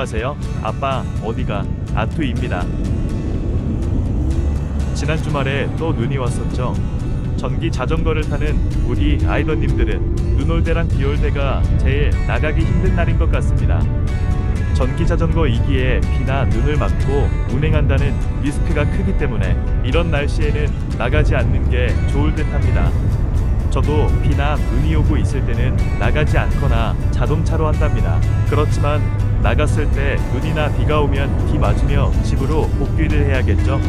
안녕하세요. 아빠 어디가? 아투입니다. 지난 주말에 또 눈이 왔었죠. 전기 자전거를 타는 우리 아이더님들은 눈 올 때랑 비 올 때가 제일 나가기 힘든 날인 것 같습니다. 전기 자전거 이기에 비나 눈을 맞고 운행한다는 리스크가 크기 때문에 이런 날씨에는 나가지 않는 게 좋을 듯 합니다. 저도 비나 눈이 오고 있을 때는 나가지 않거나 자동차로 한답니다. 그렇지만 나갔을 때 눈이나 비가 오면 비 맞으며 집으로 복귀를 해야겠죠.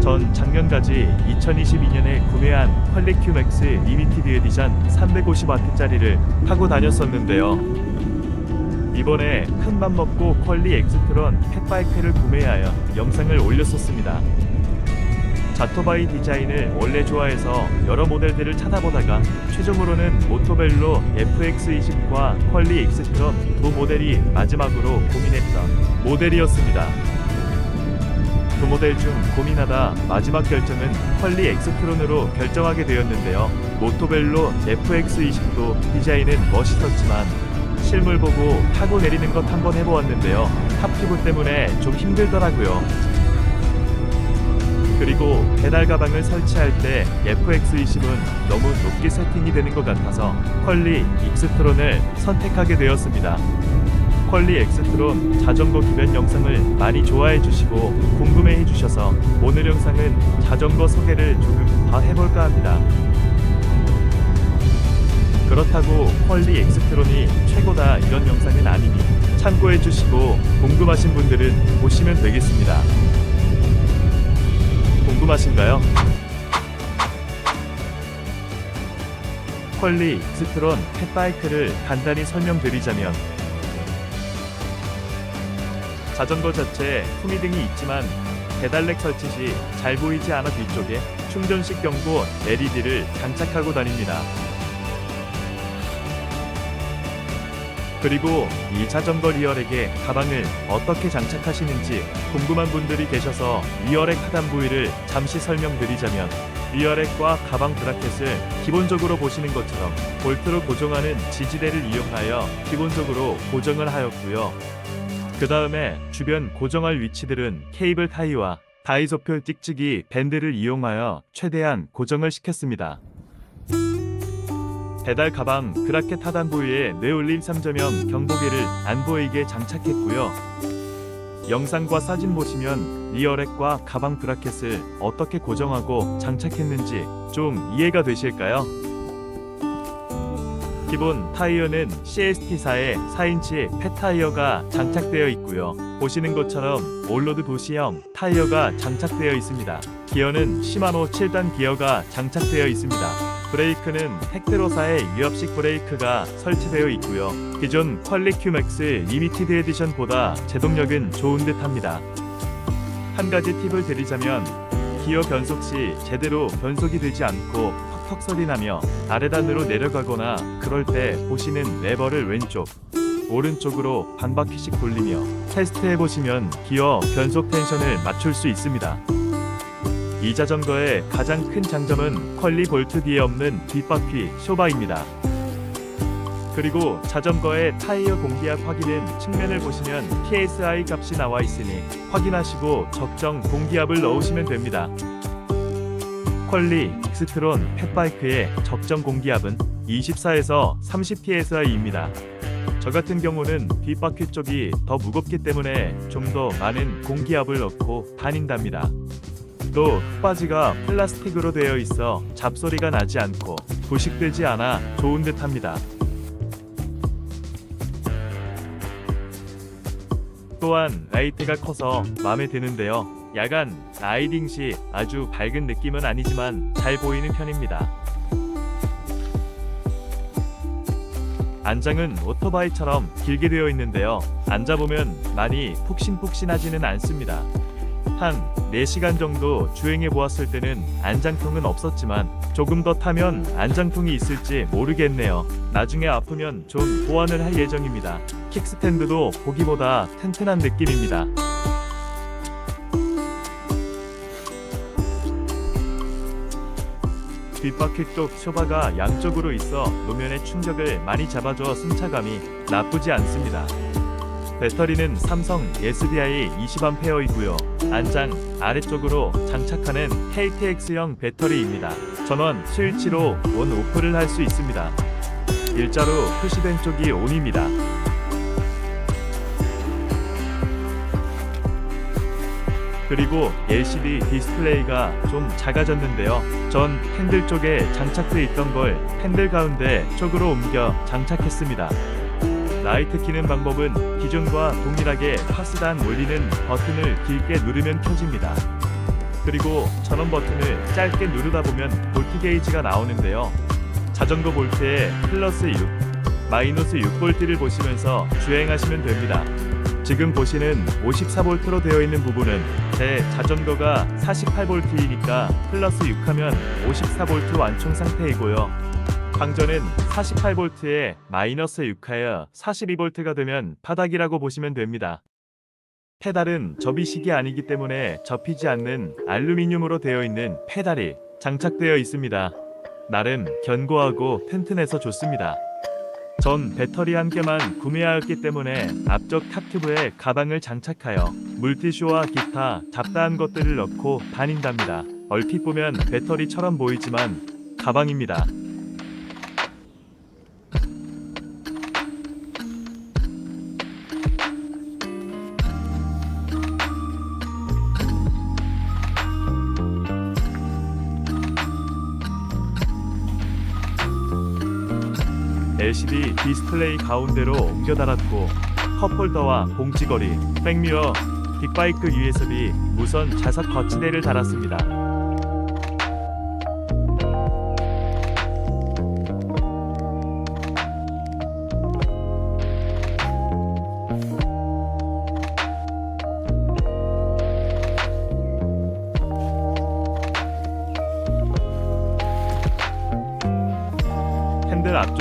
전 작년까지 2022년에 구매한 퀄리큐 맥스 리미티드 에디션 350W짜리를 타고 다녔었는데요. 이번에 큰맘 먹고 퀄리 엑스트론 펫바이크를 구매하여 영상을 올렸었습니다. 자토바이 디자인을 원래 좋아해서 여러 모델들을 찾아보다가 최종으로는 모토벨로 FX20과 퀄리 엑스트론 두 모델이 마지막으로 고민했던 모델이었습니다. 두 모델 중 고민하다 마지막 결정은 퀄리 엑스트론으로 결정하게 되었는데요. 모토벨로 FX20도 디자인은 멋있었지만 실물 보고 타고 내리는 것 한번 해보았는데요. 탑피부 때문에 좀 힘들더라고요. 그리고 페달 가방을 설치할 때 FX20은 너무 높게 세팅이 되는 것 같아서 퀄리 익스트론을 선택하게 되었습니다. 퀄리 엑스트론 자전거 기변 영상을 많이 좋아해 주시고 궁금해 해 주셔서 오늘 영상은 자전거 소개를 조금 더 해볼까 합니다. 그렇다고 퀄리 엑스트론이 최고다 이런 영상은 아니니 참고해 주시고 궁금하신 분들은 보시면 되겠습니다. 궁금하신가요? 퀄리 익스트론 펫바이크를 간단히 설명드리자면 자전거 자체에 후미등이 있지만 페달렉 설치 시 잘 보이지 않아 뒤쪽에 충전식 경고 LED를 장착하고 다닙니다. 그리고 이 자전거 리얼에게 가방을 어떻게 장착하시는지 궁금한 분들이 계셔서 리얼액 하단 부위를 잠시 설명드리자면 리얼액과 가방 브라켓을 기본적으로 보시는 것처럼 볼트로 고정하는 지지대를 이용하여 기본적으로 고정을 하였고요. 그 다음에 주변 고정할 위치들은 케이블 타이와 다이소표 찍찍이 밴드를 이용하여 최대한 고정을 시켰습니다. 배달 가방 브라켓 하단 부위에 뇌올림 3점형 경보기를 안 보이게 장착했고요. 영상과 사진 보시면 리어렉과 가방 브라켓을 어떻게 고정하고 장착했는지 좀 이해가 되실까요? 기본 타이어는 CST4의 4인치 펫 타이어가 장착되어 있고요. 보시는 것처럼 올로드 도시형 타이어가 장착되어 있습니다. 기어는 시마노 7단 기어가 장착되어 있습니다. 브레이크는 텍트로사의 유압식 브레이크가 설치되어 있고요. 기존 퀄리큐 맥스 리미티드 에디션보다 제동력은 좋은 듯합니다. 한 가지 팁을 드리자면 기어 변속 시 제대로 변속이 되지 않고 턱턱 소리 나며 아래단으로 내려가거나 그럴 때 보시는 레버를 왼쪽, 오른쪽으로 반 바퀴씩 돌리며 테스트해 보시면 기어 변속 텐션을 맞출 수 있습니다. 이 자전거의 가장 큰 장점은 퀄리 볼트 뒤에 없는 뒷바퀴 쇼바입니다. 그리고 자전거의 타이어 공기압 확인은 측면을 보시면 PSI 값이 나와 있으니 확인하시고 적정 공기압을 넣으시면 됩니다. 퀄리 익스트론 펫바이크의 적정 공기압은 24에서 30 PSI입니다. 저 같은 경우는 뒷바퀴 쪽이 더 무겁기 때문에 좀 더 많은 공기압을 넣고 다닌답니다. 또 흙바지가 플라스틱으로 되어 있어 잡소리가 나지 않고 부식되지 않아 좋은 듯합니다. 또한 라이트가 커서 마음에 드는데요. 야간 라이딩 시 아주 밝은 느낌은 아니지만 잘 보이는 편입니다. 안장은 오토바이처럼 길게 되어 있는데요. 앉아보면 많이 푹신푹신하지는 않습니다. 한 4시간 정도 주행해 보았을 때는 안장통은 없었지만 조금 더 타면 안장통이 있을지 모르겠네요. 나중에 아프면 좀 보완을 할 예정입니다. 킥스탠드도 보기보다 튼튼한 느낌입니다. 뒷바퀴 쪽 쇼바가 양쪽으로 있어 노면의 충격을 많이 잡아줘 승차감이 나쁘지 않습니다. 배터리는 삼성 SDI 20A이고요. 안장 아래쪽으로 장착하는 KTX형 배터리입니다. 전원 스위치로 온 오프를 할 수 있습니다. 일자로 표시된 쪽이 ON입니다. 그리고 LCD 디스플레이가 좀 작아졌는데요. 전 핸들 쪽에 장착돼 있던 걸 핸들 가운데 쪽으로 옮겨 장착했습니다. 라이트 키는 방법은 기존과 동일하게 파스단 올리는 버튼을 길게 누르면 켜집니다. 그리고 전원 버튼을 짧게 누르다 보면 볼트 게이지가 나오는데요. 자전거 볼트에 플러스 6, 마이너스 6볼트를 보시면서 주행하시면 됩니다. 지금 보시는 54볼트로 되어 있는 부분은 제 자전거가 48볼트이니까 플러스 6하면 54볼트 완충 상태이고요. 방전은 48볼트에 마이너스 6하여 42볼트가 되면 바닥이라고 보시면 됩니다. 페달은 접이식이 아니기 때문에 접히지 않는 알루미늄으로 되어 있는 페달이 장착되어 있습니다. 나름 견고하고 튼튼해서 좋습니다. 전 배터리 한 개만 구매하였기 때문에 앞쪽 탑튜브에 가방을 장착하여 물티슈와 기타 잡다한 것들을 넣고 다닌답니다. 얼핏 보면 배터리처럼 보이지만 가방입니다. LCD 디스플레이 가운데로 옮겨 달았고 컵홀더와 봉지거리, 백미러, 빅바이크 USB, 무선 자석 거치대를 달았습니다.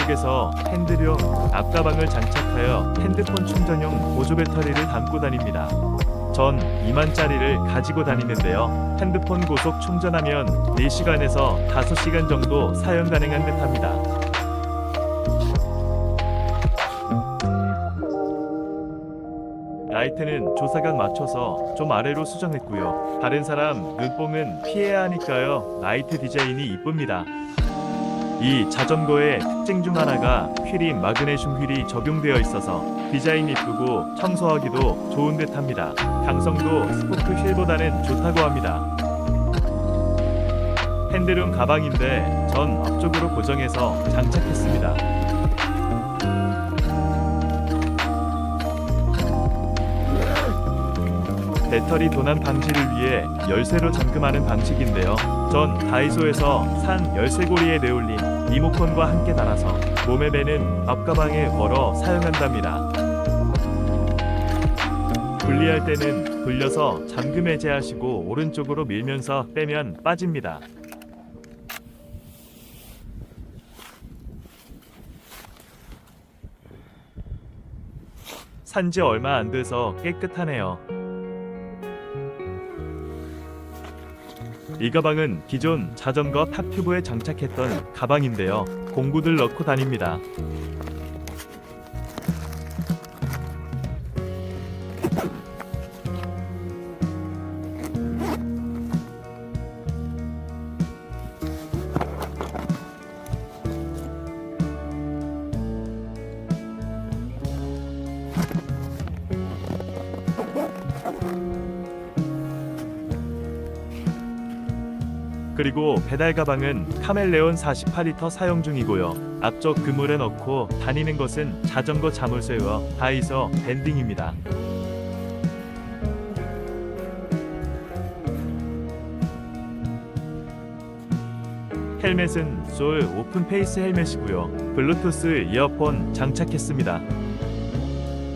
앞쪽에서 핸들용 앞가방을 장착하여 핸드폰 충전용 보조 배터리를 담고 다닙니다. 전 2만짜리를 가지고 다니는데요. 핸드폰 고속 충전하면 4시간에서 5시간 정도 사용 가능한 듯 합니다. 라이트는 조사각 맞춰서 좀 아래로 수정했고요. 다른 사람 눈뽕은 피해야 하니까요. 라이트 디자인이 이쁩니다. 이 자전거의 특징 중 하나가 휠이 마그네슘 휠이 적용되어 있어서 디자인 이쁘고 청소하기도 좋은 듯 합니다. 강성도 스포크 휠보다는 좋다고 합니다. 핸들은 가방인데 전 앞쪽으로 고정해서 장착했습니다. 배터리 도난 방지를 위해 열쇠로 잠금하는 방식인데요. 전 다이소에서 산 열쇠고리에 내올린 리모컨과 함께 달아서 몸에 매는 앞가방에 걸어 사용한답니다. 분리할 때는 돌려서 잠금 해제하시고 오른쪽으로 밀면서 빼면 빠집니다. 산지 얼마 안 돼서 깨끗하네요. 이 가방은 기존 자전거 탑튜브에 장착했던 가방인데요. 공구들 넣고 다닙니다. 그리고 배달 가방은 카멜레온 48리터 사용 중이고요. 앞쪽 그물에 넣고 다니는 것은 자전거 자물쇠와 다이소 밴딩입니다. 헬멧은 솔 오픈 페이스 헬멧이고요. 블루투스 이어폰 장착했습니다.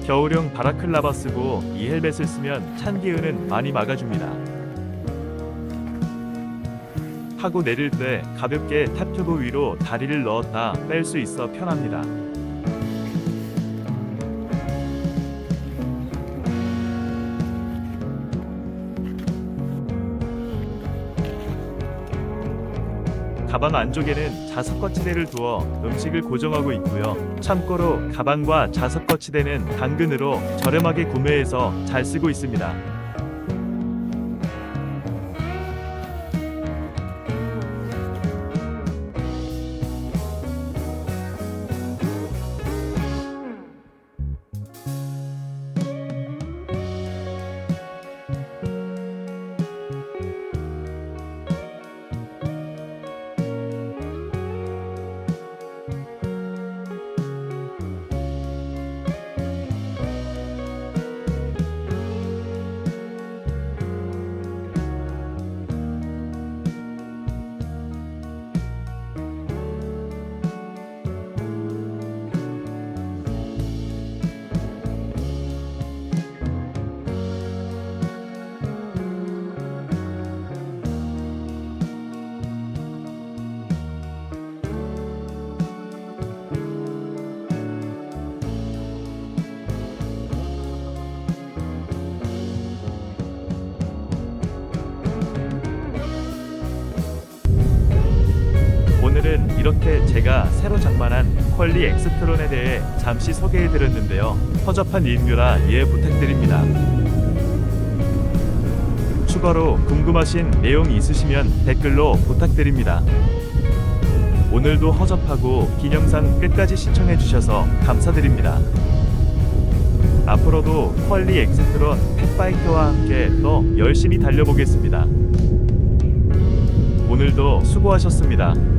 겨울용 바라클라바 쓰고 이 헬멧을 쓰면 찬 기운은 많이 막아줍니다. 타고 내릴 때 가볍게 탑튜브 위로 다리를 넣었다 뺄 수 있어 편합니다. 가방 안쪽에는 자석 거치대를 두어 음식을 고정하고 있고요. 참고로 가방과 자석 거치대는 당근으로 저렴하게 구매해서 잘 쓰고 있습니다. 이렇게 제가 새로 장만한 퀄리 엑스트론에 대해 잠시 소개해 드렸는데요. 허접한 리뷰라 이해 부탁드립니다. 추가로 궁금하신 내용이 있으시면 댓글로 부탁드립니다. 오늘도 허접하고 긴 영상 끝까지 시청해 주셔서 감사드립니다. 앞으로도 퀄리 엑스트론 펫바이크와 함께 더 열심히 달려보겠습니다. 오늘도 수고하셨습니다.